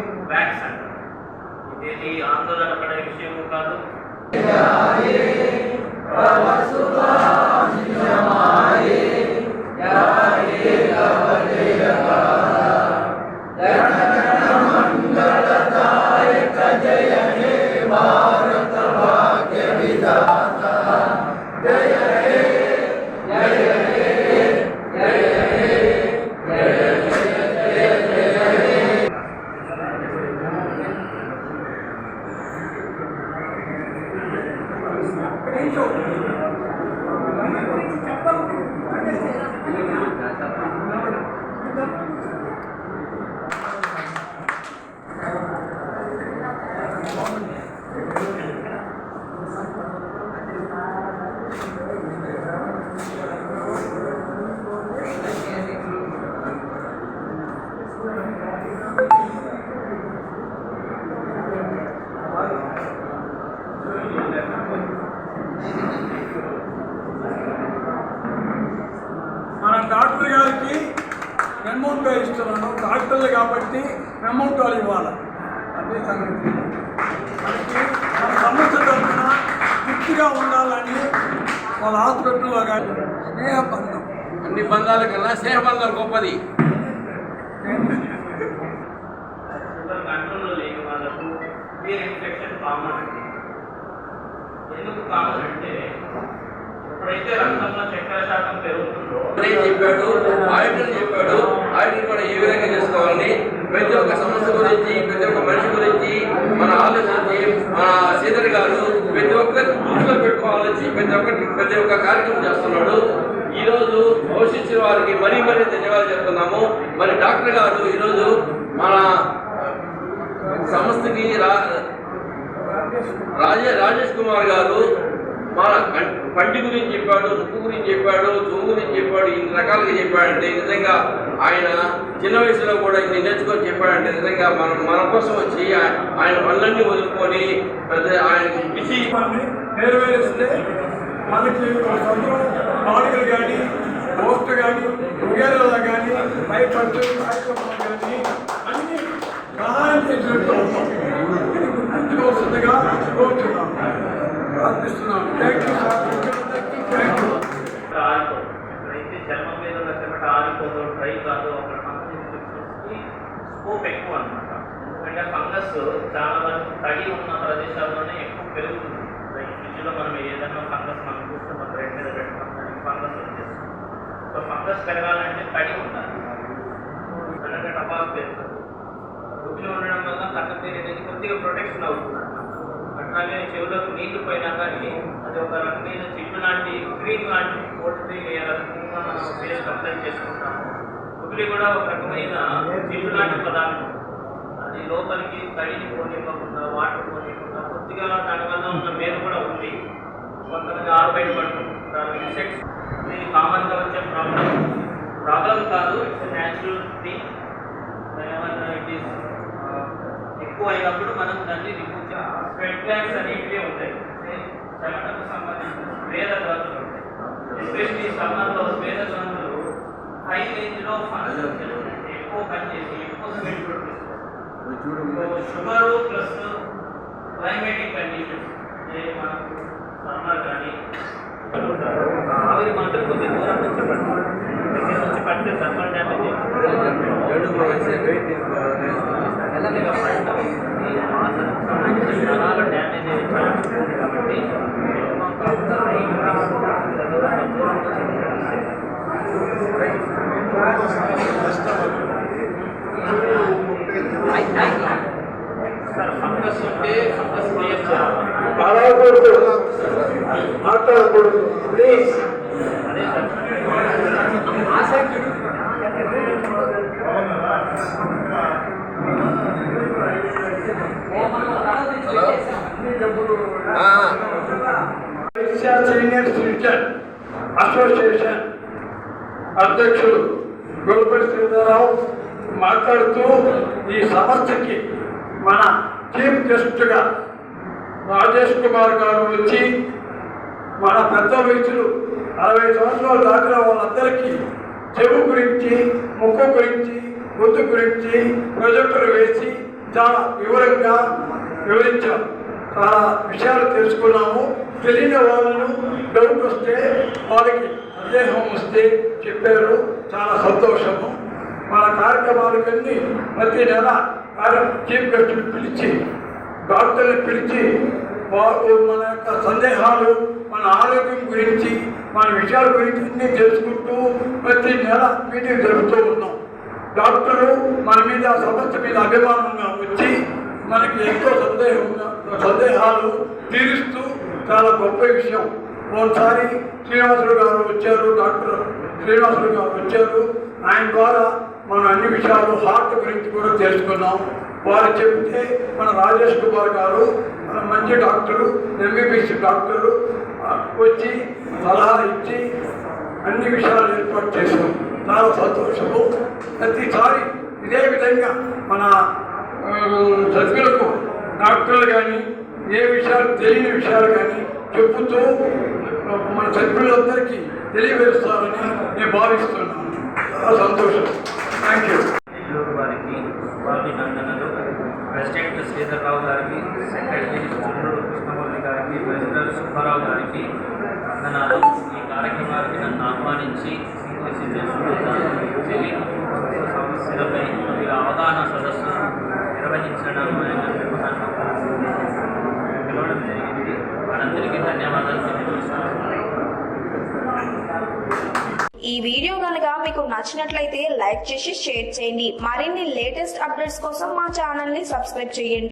Singh bags అంటారు ఇదేది ఆందోళన పడే విషయము కాదు మెమౌంటో ఇస్తున్నాను. డాక్టర్లు కాబట్టి మెమౌంటోలు ఇవ్వాలి. అదే సంగతి. మనకి మన సమస్య తరఫున తృప్తిగా ఉండాలని వాళ్ళ హాస్పిటల్లో కానీ స్నేహబంధం. అన్ని బంధాల కన్నా గొప్పది. ఇన్ఫెక్షన్ కామన్ అండి ఎందుకు అంటే ఎప్పుడైతే రక్తంలో చక్కెర శాతం పెరుగుతుందో చెప్పాడు ఆయన చెప్పాడు ఆయన కూడా ఏ విధంగా చేసుకోవాలని ప్రతి ఒక్క సమస్య గురించి ప్రతి ఒక్క మనిషి గురించి మన ఆలోచించి మన సీతర్ గారు ప్రతి ఒక్కరి దృష్టిలో పెట్టుకోవాలని ప్రతి ఒక్కటి ప్రతి ఒక్క కార్యక్రమం చేస్తున్నాడు. ఈ రోజు పోషించిన వారికి మరీ మరీ ధన్యవాదాలు చెప్తున్నాము. మరి డాక్టర్ గారు ఈరోజు మన సంస్థకి రా రాజే రాజేష్ కుమార్ గారు మన పంటి గురించి చెప్పాడు ముక్కు గురించి చెప్పాడు చెవు గురించి చెప్పాడు ఇన్ని రకాలుగా చెప్పాడంటే నిజంగా ఆయన చిన్న వయసులో కూడా ఇన్ని నేర్చుకొని చెప్పాడంటే నిజంగా మనం మన కోసం వచ్చి ఆయన పనులన్నీ వదులుకొని ఆయన ఆయనకి పిలిచి నెరవేరిస్తే మనకి సంవత్సరం కానీ పోస్ట్ కానీ ఉగేరాల కానీ భయపడుతూ కార్యక్రమాలు కానీ అన్ని సహాయం చేసినట్టు అవుతాం. ఇది కోరుతున్నాం. ప్రార్థిస్తున్నాం thank you sir thank you ఆరిపోదు చర్మం మీద ఉన్న చెమట ఆరిపోదో డ్రై కాదో అక్కడ ఫంగస్ ఇన్ఫెక్షన్స్కి స్కోప్ ఎక్కువ అనమాట ఎందుకంటే ఫంగస్ చాలా వరకు తడి ఉన్న ప్రదేశాల్లోనే ఎక్కువ పెరుగుతుంది లైక్ ఫ్రిడ్జ్లో మనం ఏదైనా ఫంగస్ మనం చూస్తే మన బ్రెడ్ మీద పెట్టుకున్నాం దానికి ఫంగస్ వచ్చేస్తుంది సో ఫంగస్ పెరగాలంటే తడి ఉండాలి ఎందుకంటే టపాస్ పెరుగుతుంది రుచిలో ఉండడం వల్ల కళ్ళ పేరు అనేది కొద్దిగా ప్రొటెక్షన్ అవుతుంది అట్లాగే చెవిలో నీళ్ళు పోయినా కానీ అది ఒక రకమైన జిడ్డు లాంటి క్రీమ్ లాంటి కోటి లేయర్ మనం ఫేస్ అప్లై చేసుకుంటాము. గుడ్లు కూడా ఒక రకమైన జిడ్డు లాంటి పదార్థం. అది లోపలికి తడిని పోనివ్వకుండా వాటర్ పోనివ్వకుండా కొద్దిగా దానివల్ల ఉన్న మేలు కూడా ఉంది. కొంతమంది ఆరు బయట పడుతుంటారు ఇన్సెక్ట్స్ ఇది కామన్గా వచ్చే ప్రాబ్లం ప్రాబ్లం కాదు it's natural thing it is ఎక్కువ అయినప్పుడు మనం దాన్ని రిమూవ్ చేయాలి స్వెట్ గ్లాండ్స్ అనేవి ఉంటాయి. చెమటకు సంబంధించిన స్వేద గ్రంథులు ఉంటాయి. ఎస్పెషల్లీ సమ్మర్లో స్వేద గ్రంథులు హై రేంజ్లో ఫంక్షన్ ఎక్కువ పనిచేసి ఎక్కువ sweat produce sugar plus climatic conditions మనకు సమ్మర్ కానీ ఆవిరి మాత్రం కొద్ది దూరం నుంచి పడుతుంది దగ్గర నుంచి పడితే థర్మల్ డ్యామేజ్ మెల్లగా పడటం ఈ వాసనకు సంబంధించిన నరాలు డ్యామేజ్ అయ్యే ఛాన్స్ ఉంది కాబట్టి చర్మం కాస్త దూరం దూరం సార్ ఫంగస్ ఉంటే ఫంగస్ క్లియర్ చేయాలి మాట్లాడకూడదు మాట్లాడకూడదు ప్లీజ్ సీనియర్ సిటిజన్ అసోసియేషన్ అధ్యక్షుడు గొల్లపల్లి శ్రీధరరావు మాట్లాడుతూ ఈ సమస్యకి మన చీఫ్ గెస్ట్గా రాజేష్ కుమార్ గారు వచ్చి మన పెద్ద వయసులు అరవై సంవత్సరాలు దాటిన వాళ్ళందరికీ చెవు గురించి ముక్కు గురించి గొంతు గురించి ప్రొజెక్టులు వేసి చాలా వివరంగా వివరించాం. చాలా విషయాలు తెలుసుకున్నాము. తెలియని వాళ్ళను డౌట్ వస్తే వాళ్ళకి సందేహం వస్తే చెప్పారు. చాలా సంతోషము. మన కార్యక్రమాలకన్నీ ప్రతి నెల కార్య- చీఫ్ గెస్ట్ని పిలిచి డాక్టర్ని పిలిచి వారు మన యొక్క సందేహాలు మన ఆరోగ్యం గురించి మన విషయాల గురించి అన్నీ తెలుసుకుంటూ ప్రతి నెల మీటింగ్ జరుపుతూ ఉన్నాం. డాక్టరు మన మీద సమస్య మీద అభిమానంగా వచ్చి మనకి ఎంతో సందేహం సందేహాలు తీరుస్తూ చాలా గొప్ప విషయం. ఒకసారి శ్రీనివాసులు గారు వచ్చారు డాక్టర్ శ్రీనివాసులు గారు వచ్చారు. ఆయన ద్వారా మనం అన్ని విషయాలు హార్ట్ గురించి కూడా తెలుసుకున్నాం. వారు చెప్తే మన రాజేష్ కుమార్ గారు మంచి డాక్టరు ఎంబీబీఎస్ డాక్టరు వచ్చి సలహా ఇచ్చి అన్ని విషయాలు ఏర్పాటు చేశాం. చాలా సంతోషము. ప్రతిసారి ఇదే విధంగా మన సభ్యులకు డాక్టర్లు కానీ ఏ విషయాలు తెలియని విషయాలు కానీ చెబుతూ మన సభ్యులందరికీ తెలియవేస్తారని నేను భావిస్తున్నాను. చాలా సంతోషం. థ్యాంక్ యూ నెల్లూరు వారికి అభినందనలు ప్రెసిడెంట్ శ్రీధర్రావు గారికి సెక్రటరీ చుండ్రుడు కృష్ణమూర్తి గారికి రామారావు గారికి వందనాలు ఈ కార్యక్రమానికి నన్ను ఆహ్వానించి సీనియర్ సిటిజన్స్ తెలియ సమస్యలపై మరియు అవగాహన సదస్సు నిర్వహించడం పిలవడం జరిగింది. వారందరికీ ధన్యవాదాలు తెలియజేస్తున్నాను. ఈ వీడియో కనుక మీకు నచ్చినట్లయితే లైక్ చేసి షేర్ చేయండి. మరిన్ని లేటెస్ట్ అప్డేట్స్ కోసం మా ఛానల్ని సబ్స్క్రైబ్ చేయండి.